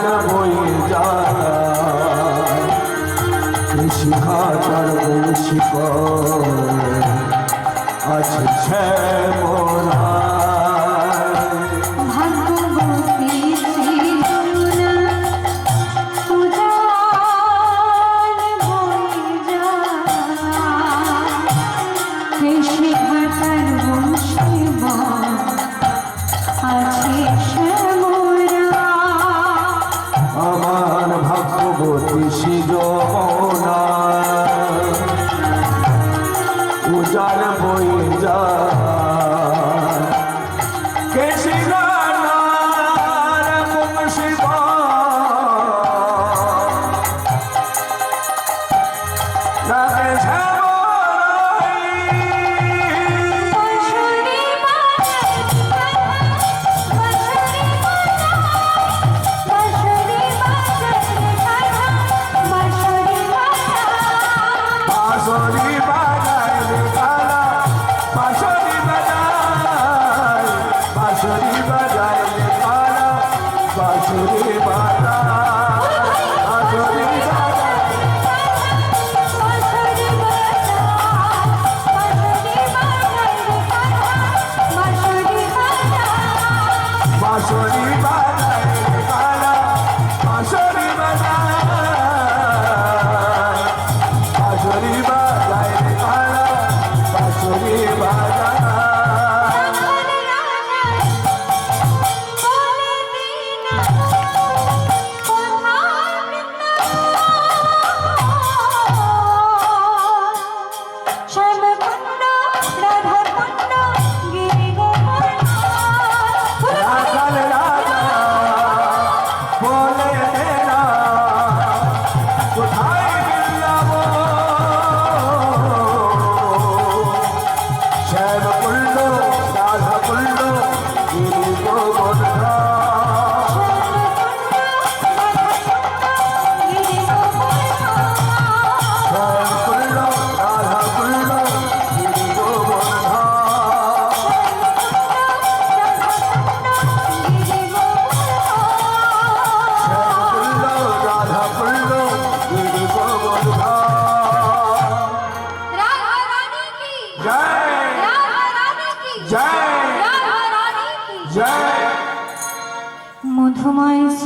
ছাড়া বই যায়। শিখা ছাড়া বই শিখ আছে শ্যামরা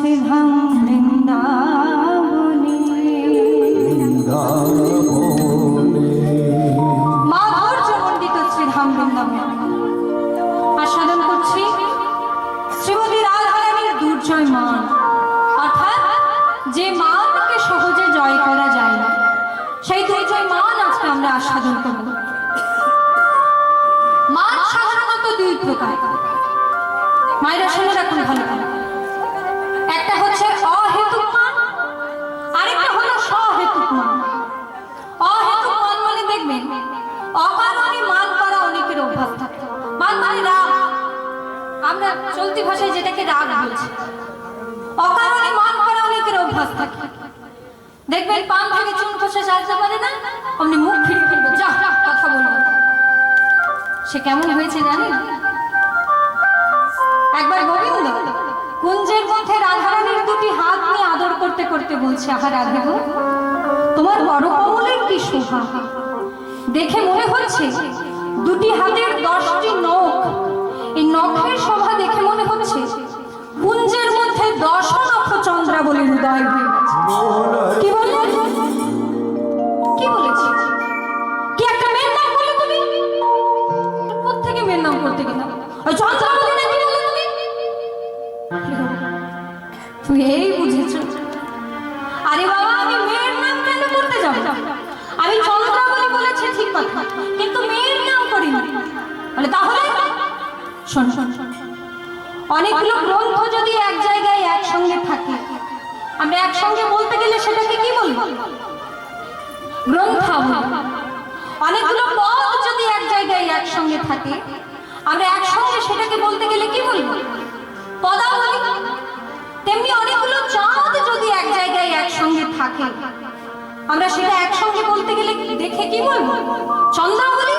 بحمد الله চলতি ভাষায় যেটাকে রাগ বলছে। অকারণে মান করা অনেকের অভ্যাস থাকে। দেখবেন পান থেকে চুন খসে সাজতে পারে না আপনি মুখ ফিরে ফেলবে। যা, কথা বলব। সে কেমন হয়েছে জানেন? একবার গোবিন্দ কুঞ্জের মধ্যে রাধারানীর দুটি হাত নিয়ে আদর করতে করতে বলছে, আহা রাধে তোমার বড় কমলের কি শোভা? দেখে মনে হচ্ছে দুটি হাতের দশটি নখ এই নখের শোভা দেখে মনে হচ্ছে কুঞ্জের মধ্যে দশ নখ চন্দ্রাবলীর উদয় হয়ে কি বললে? কি বলেছি? কি একটা মেয়ের নাম বললে তুমি? কোথেকে মেয়ের নাম করতে গেলাম? ওই চন্দ্রাবলী নাকি বললে তুমি? তুমি এই বুঝেছ। আরে বাবা, আমি মেয়ের নাম কেন করতে যাব? আমি চন্দ্রাবলী বলেছি ঠিক কথা, কিন্তু মেয়ের নাম করিনি। বলে তাহলে শোন শোন। অনেকগুলো গ্রন্থ যদি এক জায়গায় একসঙ্গে থাকে, আমরা একসঙ্গে বলতে গেলে সেটাকে কি বলব? গ্রন্থাবলী। অনেকগুলো পদ যদি এক জায়গায় একসঙ্গে থাকে, আমরা একসঙ্গে সেটাকে বলতে গেলে কি বলব? পদাবলী। তেমনি অনেকগুলো চাঁদ যদি এক জায়গায় একসঙ্গে থাকে, আমরা সেটা একসঙ্গে বলতে গেলে দেখে কি বলব? চন্দ্রাবলী।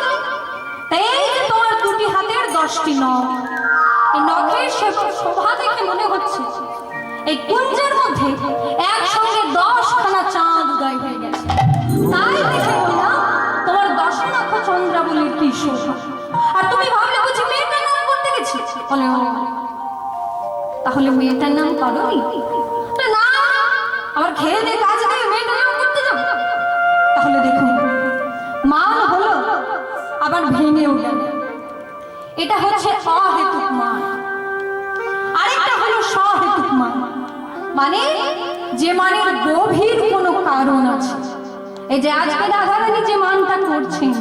আর তুমি ভাবলে বুঝি মেয়েটার নাম করতে গেছি? বলে "ও, তাহলে মেয়েটার নাম বলে, না আমার খেয়ে দিয়ে কাজ দিয়ে মেয়েটার নাম করতে যাব। তাহলে দেখুন মান হলো আবার ভেঙেও গেল এটা হচ্ছে অহেতুক মান আরেকটা হলো সহেতুক মান মানে যে মানের গভীর কোনো কারণ আছে। এই যে আজকে রাধারানী যে মানটা করছেন,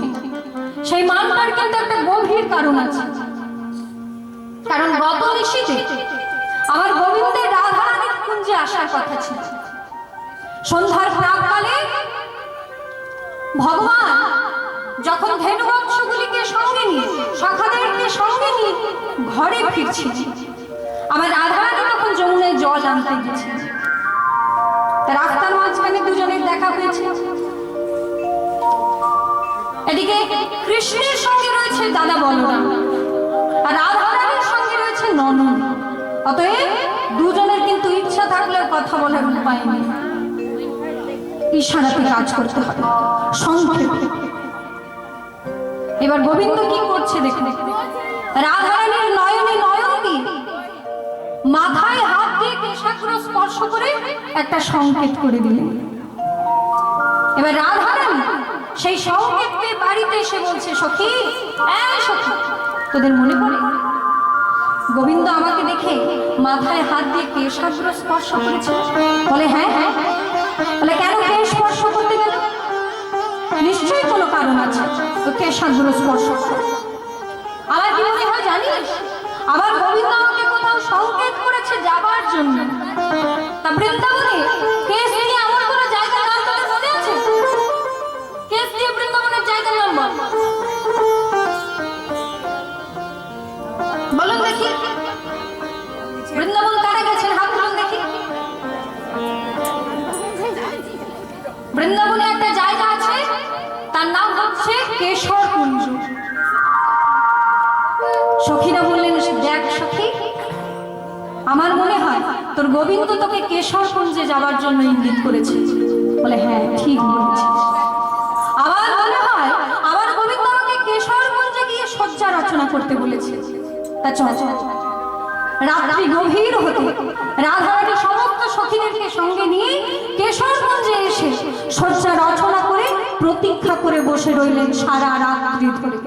সেই মানটার কিন্তু একটা গভীর কারণ আছে। কারণ গত নিশীতে আমার গোবিন্দের রাধারানীর কুঞ্জে আসার কথা ছিল। সন্ধ্যার প্রাককালে ভগবান যখন ধেনু বংশগুলিকে সঙ্গে নিয়ে সখাদেরকে সঙ্গে নিয়ে ঘরে ফিরছিল আমার রাধারানী তখন যমুনায় জল আনতে গেছে। তার রাস্তার মাঝখানে দুজনের দেখা হয়েছে। এদিকে কৃষ্ণের সঙ্গে রয়েছে দাদা বলরাম আর রাধারানীর সঙ্গে রয়েছে ননদ অতএব দুজনের কিন্তু ইচ্ছা থাকলেও কথা বলার উপায় নেই। ইশারাতে কাজ করতে হবে। সংক্ষেপে। এবার গোবিন্দ কি করছে দেখুন। রাধারানীর নয়নে নয়ন দিয়ে মাথায় হাত দিয়ে কেশাগ্র স্পর্শ করে একটা সংকেত করে দিলেন। এবার রাধারানী সেই সংকেত পেয়ে বাড়িতে এসে বলছে, সখী এই সখী, তোদের মনে পড়ে? গোবিন্দ আমাকে দেখে মাথায় হাত দিয়ে কেশাগ্র স্পর্শ করেছে। বলে হ্যাঁ হ্যাঁ বলে, কেন কে স্পর্শ করতে গেল? নিশ্চয়ই কোনো কারণ আছে। তো কেশাগ্র স্পর্শ। আমার কি মনে হয় জানিস? আবার গোবিন্দ আমাকে কোথাও সংকেত করেছে যাবার জন্য। তা বৃন্দাবনে কোনো জায়গার নাম তোদের মনে আছে? বৃন্দাবনের জায়গার নাম বল বলুন দেখি। বৃন্দাবন কারা গেছেন? হাত তুলুন দেখি। বৃন্দাবনে একটা জায়গা আছে তার নাম হচ্ছে কেশর কুঞ্জ। সখীরা বললেন, দেখ সখী, আমার মনে হয় তোর গোবিন্দ তোকে কেশর কুঞ্জে যাবার জন্য ইঙ্গিত করেছে। বলে হ্যাঁ ঠিক বলেছিস আমার মনে হয়, আমার গোবিন্দ আমাকে কেশর কুঞ্জে গিয়ে শয্যা রচনা করতে বলেছে। তা চল। রাত্রি গভীর হতে রাধারানী সমস্ত সখীদেরকে সঙ্গে নিয়ে কেশরগঞ্জে এসে শয্যা রচনা প্রতীক্ষা করে বসে রইলেন সারা রাত্রি ধরে।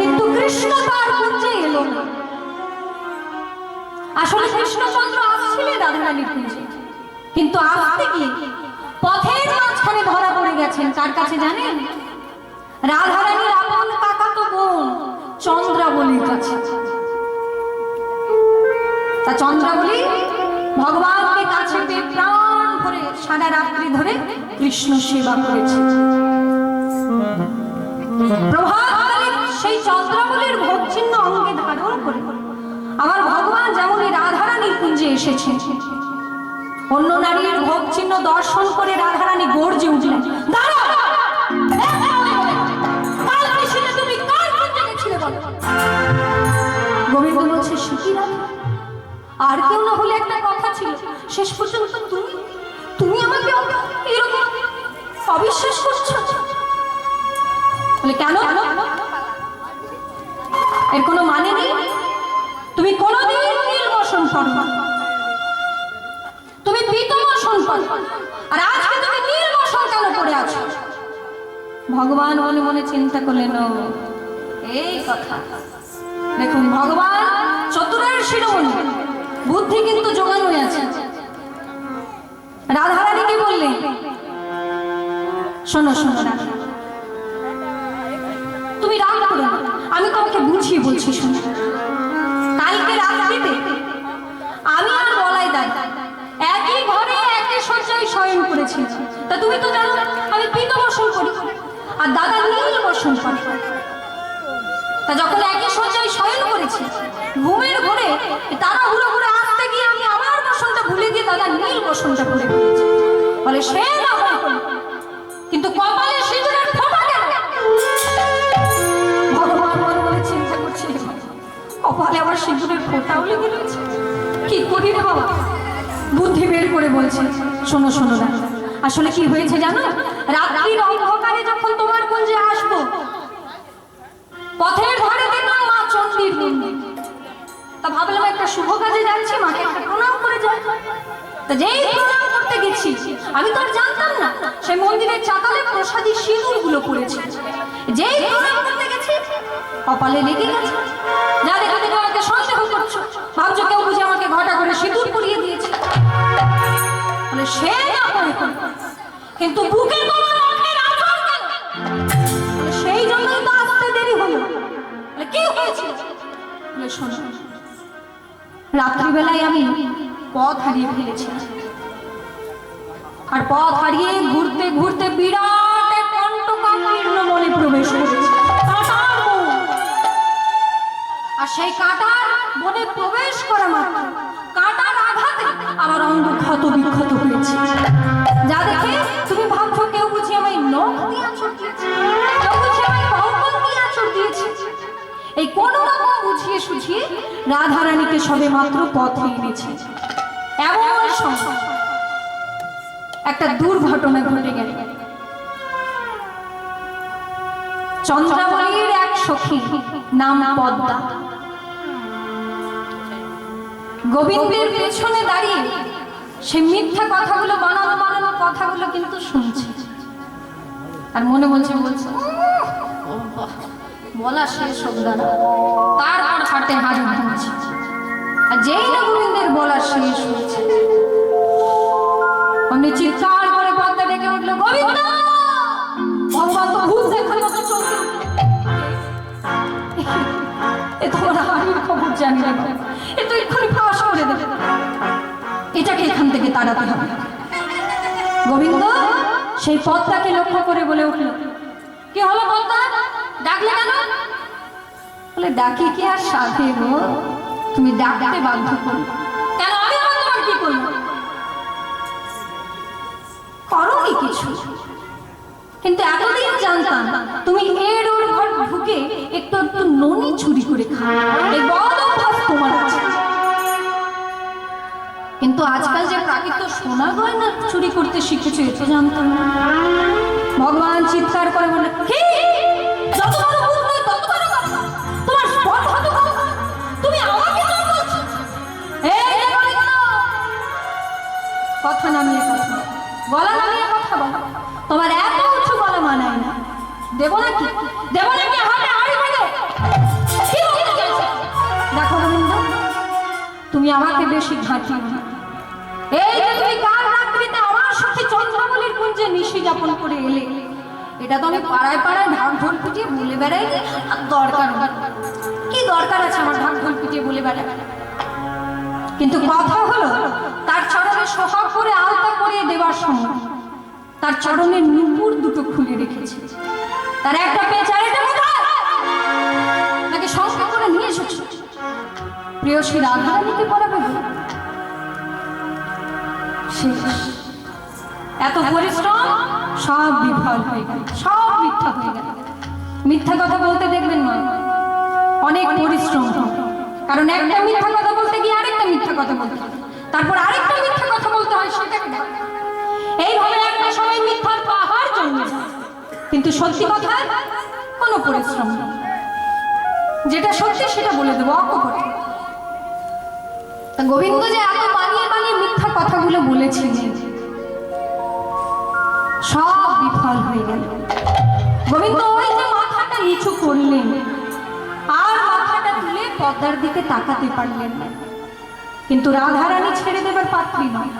কিন্তু কৃষ্ণ তার কুঞ্জে এলো না। আসলে কৃষ্ণচন্দ্র আসছিলেন রাধারানীর কুঞ্জে কিন্তু আসতে গিয়ে পথের মাঝখানে ধরা পড়ে গেছেন। কার কাছে জানেন? রাধারানীর আপন কাকাতো বোন চন্দ্রাবলীর কাছে। তা চন্দ্রাবলী ভগবানকে কাছে পেয়ে প্রাণ রাত্রি ধরে কৃষ্ণ সেবা করেছে। সেই চন্দ্রাবলীর ভোগ চিহ্ন অঙ্গে ধারণ করে। আমার ভগবান যেমন এই রাধারানীর এসেছে অন্য নারীর ভোগ চিহ্ন দর্শন করে রাধারানী গর্জে উঠলেন আর কেউ না হলে একটা কথা ছিল, শেষ পর্যন্ত তুমি তুমি আমাকে এরকম অবিশ্বাস করছ? কেন? এর কোনো মানে নেই? তুমি কোনোদিন নীল বসন করো তুমি পিত বসন আর আজকে তুমি নীল বসন কেন করে আছো? ভগবান মনে মনে চিন্তা করলেন এই কথা। দেখুন, ভগবান চতুরের শিরোমণি। বুদ্ধি কিন্তু জোগান হয়ে আছে। রাধারানীকে বললেন শোনো শোনো তুমি রাগ করো আমি তোমাকে বুঝিয়ে বলছি, শোনো। কালকে রাত্রিতে আমি আর বলাই দাই, একই ঘরে একই শয্যায় শয়ন করেছি। তা তুমি তো জানো, আমি পিত বসন করি আর দাদা নীল বসন করে তা যখন একই শয্যায় শয়ন করেছি, ঘুমের ঘরে তারা হুড়ো হুড়ো আসতে গিয়ে আমি আমার বসনটা ভুলে দিয়ে দাদা নীল বসনটা ভুলে ফেলেছি বলে, সে না। কিন্তু কপালে বুদ্ধি বের করে বলছে, শোনো শোনো না। আসলে কি হয়েছে তোমার আসব, পথের মা তা ভাবলাম একটা শুভ কাজে যাচ্ছি, মাকে করে যাই প্রণাম করতে আমি তো আর জানতাম না, সেই মন্দিরের চাতালে প্রসাদী সিঁদুরগুলো পড়েছে যেই কপালে লেগে গেছে। যা দেখে দেখে আমাকে সন্দেহ করছ, ভাবছ কেউ বুঝে আমাকে ঘটা করে সিঁদুর পরিয়ে দিয়েছে? বলে, সে না। কিন্তু সেই জন্যই তো আসতে দেরি হলো। কি হয়েছে? শোনো, রাত্রিবেলায় আমি পথ হারিয়ে ফেলেছি। আর পথ হারিয়ে ঘুরতে ঘুরতে বিরাট মনে প্রবেশ আর সেই কাঁটার বনে প্রবেশ করা মাত্র। কাঁটার আঘাতে আমার অঙ্গ ক্ষত বিক্ষত হয়েছে। যা দেখে তুমি ভাবছ কেউ বুঝি আমায় এই কোন রকম বুঝিয়ে সুঝিয়ে রাধারানীকে সবে মাত্র পথে এনেছে। এমন সময় একটা দুর্ঘটনা ঘটে গেল। চন্দ্রাবলীর এক সখী নাম পদ্মা। গোবিন্দের পেছনে দাঁড়িয়ে সে মিথ্যা কথাগুলো বানানো বানানো কথাগুলো কিন্তু শুনছে। আর মনে বলছে বলছে বলা শেষ হলো না। তার আর হাতে হাত ধরছে আর যেই না গোবিন্দের বলা শেষ হয়েছে। অমনি চিৎকার করে পদ্মা ডেকে উঠল, গোবিন্দ! ভগবান তো ভূত দেখার মতো চলছে এ তোমার হারির খবর জানি না। এ তো এক্ষুনি ফাঁস করে দেবে। এটাকে এখান থেকে তাড়াতে হবে। গোবিন্দ সেই পদ্মাকে লক্ষ্য করে বলে উঠল, কি হলো পদ্মা ডাকলে কেন? বলে, ডাকি কি আর সাধে গো? তুমি ডাকতে বাধ্য করো। কেন? আমি আবার তোমার কি করব? করো কি কিছু? কিন্তু এতদিন জানতাম তুমি এর ওর ঘর ঢুকে একটু একটু ননি চুরি করে খাও এই বদ অভ্যাস তোমার আছে। কিন্তু আজকাল যে প্রাকৃত সোনা গয়না চুরি করতে শিখেছো এ তো জানতাম না। ভগবান চিৎকার করে বলে কি কথা নামিয়ে কথা। বলো। গলা নামিয়ে কথা বলো। তোমার এত উঁচু গলা মানায় না। দেবো নাকি? দেবো নাকি? দেখো গোবিন্দ, তুমি আমাকে বেশি ঘাঁটিও না। এই যে তুমি কাল রাত্রিতে আমার সাথে চন্দ্রাবলীর কুঞ্জে নিশি যাপন করে এলে, এটা তো আমি পাড়ায় পাড়ায় ঢাক ঢোল পিটিয়ে বলে বেড়াই দরকার। কি দরকার আছে আমার ঢাক ঢোল পিটিয়ে বলে বেড়াই কিন্তু কথা হলো, তার চরণে সোহাগ করে আলতা করিয়ে দেওয়ার সময় তার চরণের নুপুর দুটো খুলে রেখেছে। তার একটা পেঁচার এটা কোথায়? তাকে সঙ্গে করে নিয়ে এসেছ। প্রিয়সী গো? শেষ। এত পরিশ্রম, সব বিফল হয়ে গেল, সব মিথ্যা হয়ে গেল। মিথ্যা কথা বলতে দেখবেন না, অনেক পরিশ্রম। কারণ একটা মিথ্যা কথা বলতে গিয়ে আরেকটা মিথ্যা কথা বলতে হয়। তারপর আরেকটা মিথ্যা কথা বলতে হয় সেটাকে। এইভাবে একটা সময় মিথ্যার পাহাড় জন্মে। কিন্তু সত্যি কথা কোনো পরিশ্রম যেটা সত্যি সেটা বলে দেবো, অকপটে। গোবিন্দ যে এত বানিয়ে বানিয়ে মিথ্যা কথাগুলো বলেছিলেন, সব বিফল হয়ে গেল। গোবিন্দ ওই যে মাথাটা নিচু করলেন পদ্মার দিকে তাকাতে পারলেন কিন্তু রাধারানী ছেড়ে দেবার পাত্রী নয়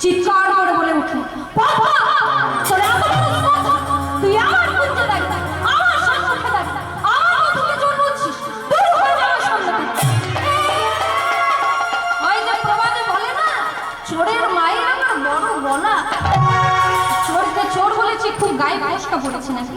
চিৎকার করে বলে উঠল "পদ্মা, তোর এত বড় সাহস! তুই আমার কুঞ্জে আমার হয়ে যা আমার সামনে থেকে।" ওই যে প্রবাদে বলে না, চোরের মায়ের আমার বড় গলা চোরকে চোর বলেছি খুব গায়ে ফসকা পড়েছে নাকি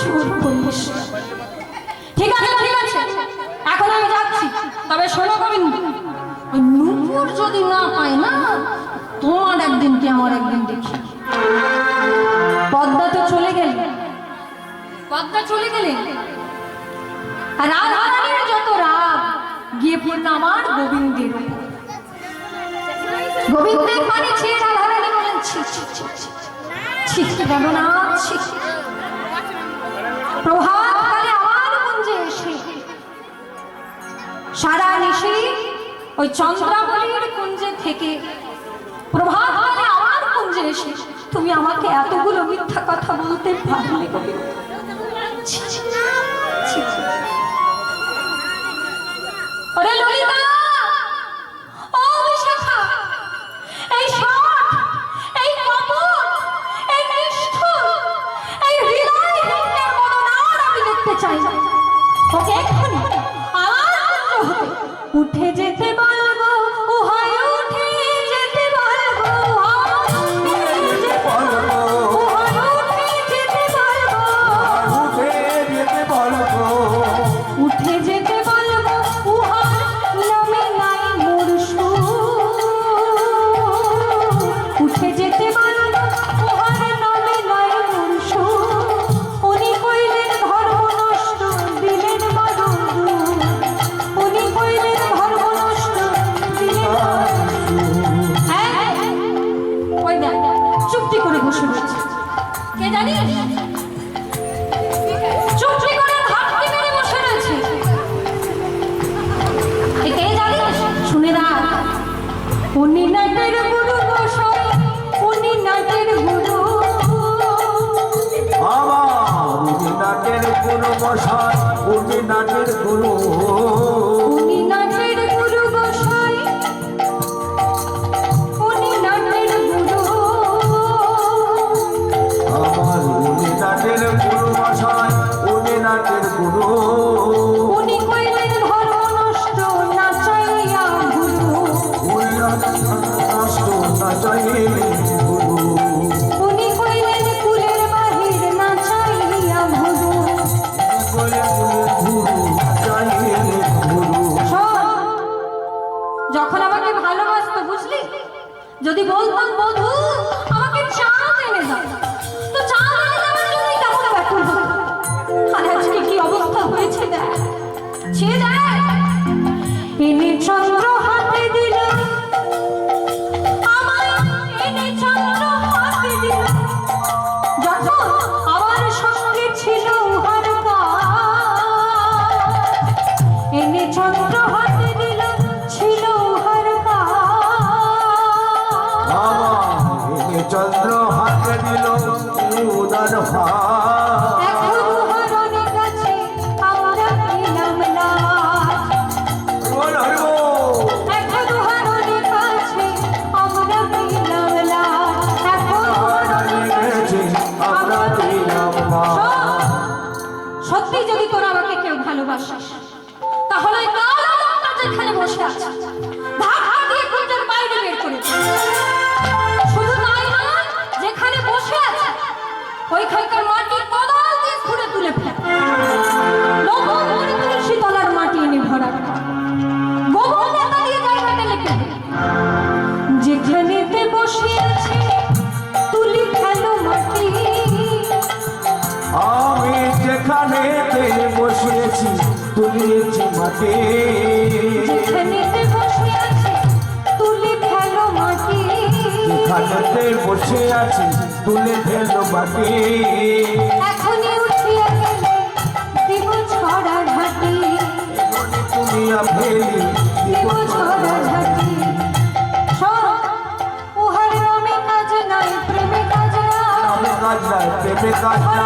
কিছু বলিস না। ঠিক আছে ঠিক আছে এখন আমি যাচ্ছি তবে শোনো গোবিন্দ ওই নুপুর যদি না পায় না তোমার একদিন কি আমার একদিন দেখি পদ্মা তো চলে গেল পদ্মা চলে গেলে রাধারানীর যত রাগ গিয়ে পড়ল আমার গোবিন্দের। গোবিন্দের মানে ছে রাধারানী বলেন ছি ছি ছি ছি ছি ছি সারা নিশি ওই চন্দ্রাবলীর কুঞ্জে থেকে প্রভাত কালে আমার কুঞ্জে এসে, তুমি আমাকে এতগুলো মিথ্যা কথা বলতে পারলে? উঠে যেখানেতে বসে আছে তুলি খেলো মাটি। যেখানেতে বসে আছি তুলে ফেলো মাটি। এখনই উঠিয়া গেলে দিব ছড়া ঘাটি তুলিয়া ফেলি দিব ছড়া ঝাঁটি উহার নামে কাজ নাই প্রেমে কাজ নাই। কাজ নাই প্রেমে কাজ নাই।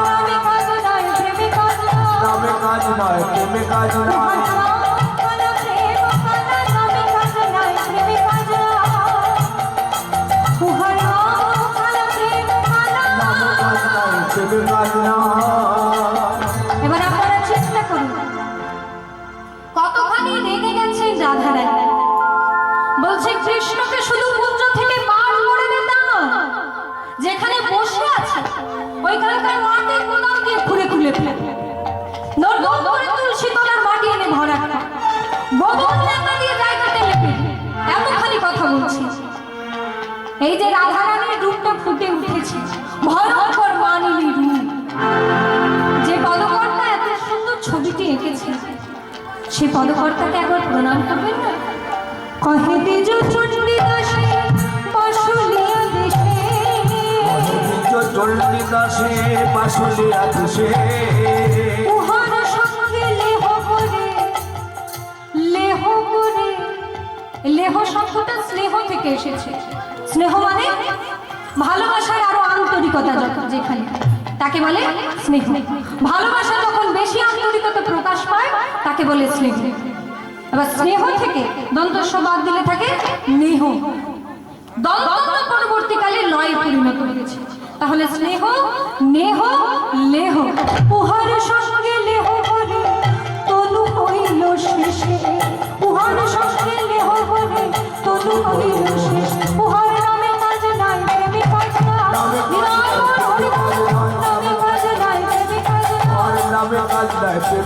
নামে কাজ নয় প্রেমে কাজ নয় নয় প্রেমে কাজ এই যে রাধা রাধারানীর রূপটা ফুটে উঠেছে ভয়ঙ্কর মানিনী রূপ। যে পদকর্তা এত সুন্দর ছবিটি এঁকেছে সে পদকর্তাকে একবার প্রণাম করবেন না? কহে তেজ চণ্ডী দাসে বসুলিয়া দেশে নিজ চল্লি দেশে লেহ করে লেহ করে লেহ শব্দটা স্নেহ থেকে এসেছে। স্নেহ মানে ভালোবাসার আরও আন্তরিকতা যেখানে, তাকে বলে স্নেহ। ভালোবাসা যখন বেশি আন্তরিকতা প্রকাশ পায়, তাকে বলে স্নেহ। এবার স্নেহ থেকে দন্তস্ব বাদ দিলে থাকে নেহ। দন্ত পরবর্তীকালে লয়ে পরিণত হয়েছে। তাহলে স্নেহ, নেহ, লেহ। উহার সঙ্গে লেহ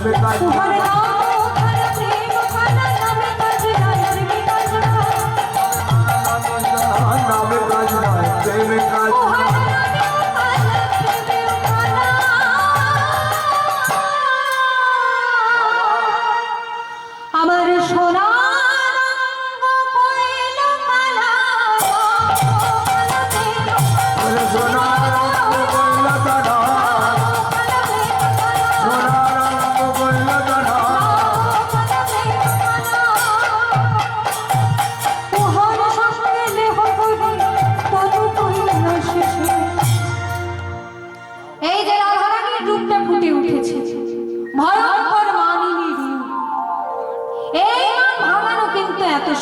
নয় প্রেমে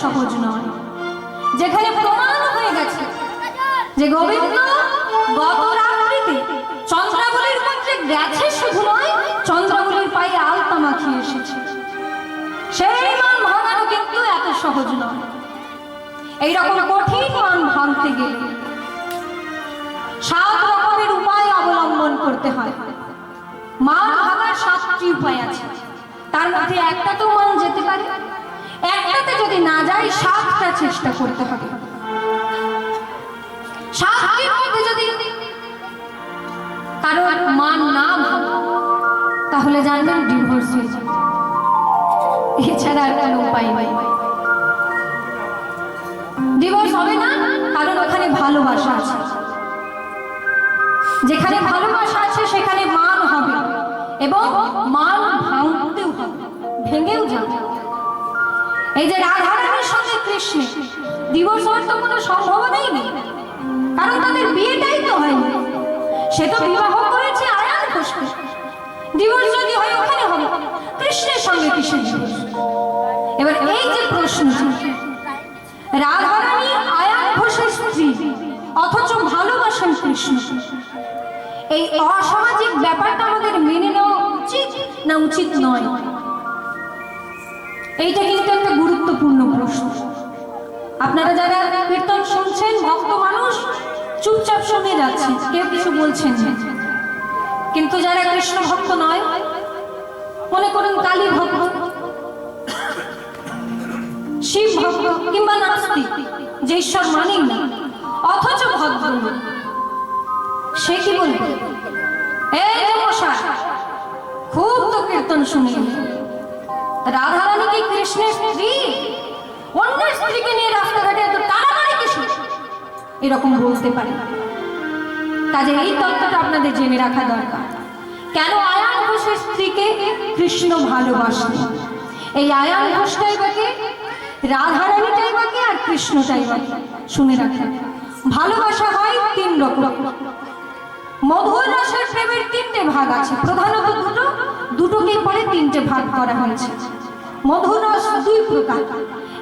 সহজ নয়। যেখানে প্রমাণ হয়ে গেছে যে গোবিন্দ গত রাত্রিতে চন্দ্রাবলীর মধ্যে গেছে শুধু নয়, চন্দ্রাবলীর পায়ে আলতা মাখিয়ে এসেছে। সেই মান ভাঙানো কিন্তু এত সহজ নয়। এইরকম কঠিন মান ভাঙতে গেলে সাত রকমের উপায় অবলম্বন করতে হয়। মান ভাঙার সাতটি উপায় আছে। তার মধ্যে একটা তো মান যেতে পারে একটাতে যদি না যায় সাতটা চেষ্টা করতে হবে। তাহলে জানবেন ডিভোর্স হয়ে যাবে। এছাড়া আর কোনো উপায় নেই। ডিভোর্স হবে না, কারণ ওখানে ভালোবাসা আছে। যেখানে ভালোবাসা আছে, সেখানে মান হবে। এবং মান ভাঙতেও হবে, ভেঙেও যাবে। এই যে রাধারানীর সঙ্গে কৃষ্ণ ডিভোর্স হওয়ার তো কোনো সম্ভাবনাই নেই। কারণ তাদের বিয়েটাই তো হয়নি। সে তো বিবাহ করেছে আয়ান ঘোষকে। ডিভোর্স যদি হয়, ওখানে হবে। কৃষ্ণের সঙ্গে কৃষ্ণ এবার এই যে প্রশ্ন রাধারানী আয়ান ঘোষের স্ত্রী, অথচ ভালোবাসেন কৃষ্ণ। এই অসামাজিক ব্যাপারটা আমাদের মেনে নেওয়া উচিত না উচিত নয়? এইটা কিন্তু একটা গুরুত্বপূর্ণ প্রশ্ন। আপনারা যারা কীর্তন শুনছেন, ভক্ত মানুষ, চুপচাপ শুনে যাচ্ছেন, কেউ কিছু বলছেন কিন্তু যারা কৃষ্ণ ভক্ত নয়, মনে করুন কালী ভক্ত, শিব ভক্ত কিংবা নাস্তিক, যে ঈশ্বর মানেই না, অথচ ভদ্র সে কি বলবে? এই যে মশাই, খুব তো কীর্তন শুনি রাধারানী কি কৃষ্ণের স্ত্রী অন্য স্ত্রীকে নিয়ে রাস্তাঘাটে এত তাড়াতাড়ি কিছু? এরকম বলতে পারে কাজে এই তত্ত্বটা আপনাদের জেনে রাখা দরকার। কেন আয়ান ঘোষের স্ত্রীকে কৃষ্ণ ভালোবাসে এই আয়ান ঘোষটাই বাকে, রাধারানীটাই বাকে আর কৃষ্ণটাই বাকে। শুনে রাখেন, ভালোবাসা হয় তিন রকম। মধুর রসের প্রেমের তিনটে ভাগ আছে। প্রধানত দুটো, দুটোকে পরে তিনটে ভাগ করা হয়েছে। মধুর রস দুই প্রকার।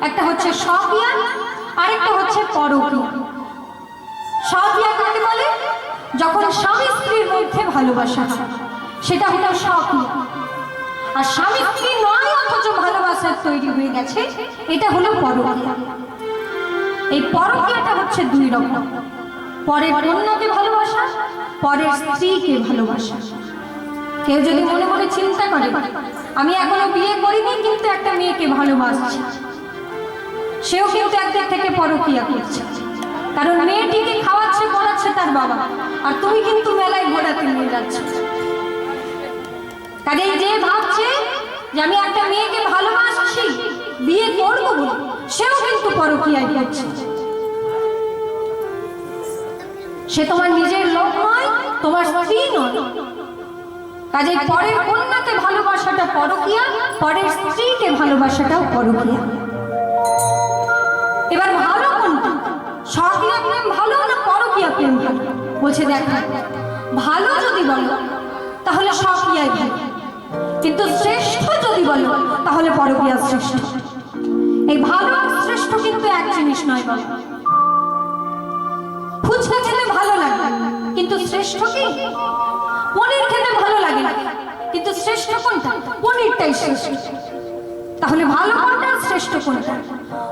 একটা হচ্ছে স্বকিয়া আরেকটা হচ্ছে পরকীয়া। স্বকিয়া কাকে বলে? যখন স্বামী স্ত্রীর মধ্যে ভালোবাসা সেটা হলো স্বকিয়া আর স্বামী স্ত্রী নয়, অথচ ভালোবাসার তৈরি হয়ে গেছে, এটা হলো পরকীয়া। এই পরকীয়াটা হচ্ছে দুই রকম। পরের কন্যাকে ভালোবাসা, পরের স্ত্রীকে ভালোবাসা। কেউ যদি মনে মনে চিন্তা করে, আমি এখনও বিয়ে করিনি, কিন্তু একটা মেয়েকে ভালোবাসছি। সেও কিন্তু একদিক থেকে পরকিয়া করছে। কারণ মেয়েটিকে খাওয়াচ্ছে, পড়াচ্ছে তার বাবা, আর তুমি কিন্তু মেলায় ঘোরাতে নিয়ে যাচ্ছ। কাজে যে ভাবছে যে আমি একটা মেয়েকে ভালোবাসছি, বিয়ে করব সেও কিন্তু পরকিয়ায় করছে সে তোমার নিজের লোক নয়, তোমার স্ত্রী নয়। কাজে পরের কন্যাকে ভালোবাসাটা পরকিয়া, পরের স্ত্রীকে ভালোবাসাটাও পরকিয়া। এবার ভালো কোনটা? স্বকীয় প্রেম ভালো না পরকীয়া প্রেম ভালো? বলছে, দেখ, ভালো যদি বলো, তাহলে স্বকীয়াই ভালো। কিন্তু শ্রেষ্ঠ যদি বলো, তাহলে পরকীয়া শ্রেষ্ঠ। এই ভালো শ্রেষ্ঠ কিন্তু এক জিনিস নয় বলো। ফুচকা খেতে ভালো লাগে। কিন্তু শ্রেষ্ঠ কি? পনির খেতে ভালো লাগে কিন্তু শ্রেষ্ঠ কোনটা? পনিরটাই শ্রেষ্ঠ। তাহলে ভালো কোনটা শ্রেষ্ঠ কোনটা?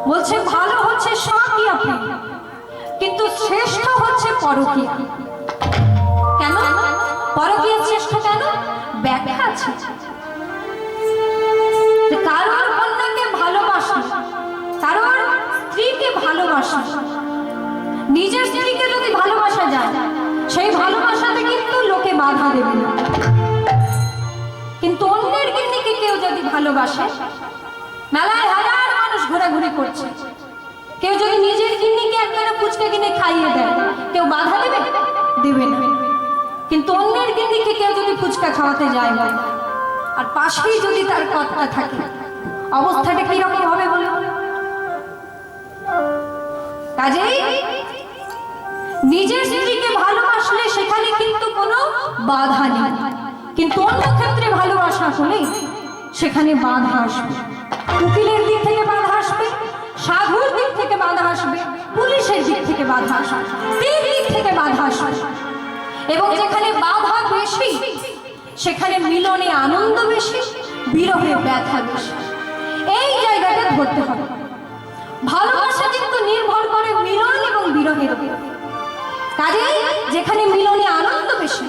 বলছে, ভালো হচ্ছে স্বকীয় প্রেম কিন্তু শ্রেষ্ঠ হচ্ছে পরকীয়া। কেন? পরকীয়া শ্রেষ্ঠ কেন? ব্যাখ্যা আছে। কারোর কন্যাকে ভালোবাসা, কারোর স্ত্রীকে ভালোবাসা নিজের স্ত্রীকে যদি ভালোবাসা যায়, সেই ভালোবাসাতে কিন্তু লোকে বাধা দেবে না। কিন্তু অন্যের গিন্নিকে কেউ যদি ভালোবাসে, মেলায় হাজার মানুষ ঘোরাঘুরি করছে। কেউ যদি নিজের গিন্নিকে একটা ফুচকা কিনে খাইয়ে দেয়, কেউ বাধা দেবে? দেবে না। কিন্তু অন্যের গিন্নিকে কেউ যদি ফুচকা খাওয়াতে যায় না আর পাশেই যদি তার কথা থাকে, অবস্থাটা কীরকম হবে বলুন? কাজেই নিজের স্ত্রীকে ভালোবাসলে সেখানে কিন্তু কোনো বাধা নেই। কিন্তু অন্য ক্ষেত্রে ভালোবাসা হলে সেখানে বাধা আসবে। উকিলের দিক থেকে বাধা আসবে, সাধুর দিক থেকে বাধা আসবে, পুলিশের দিক থেকে বাধা আসবে, তিন দিক থেকে বাধা আসবে। এবং যেখানে বাধা বেশি, সেখানে মিলনে আনন্দ বেশি, বিরহে ব্যথা বেশি। এই জায়গাটা ধরতে হবে। ভালোবাসা কিন্তু নির্ভর করে মিলন এবং বিরহের উপর। কাজে যেখানে মিলনে আনন্দ বেশি।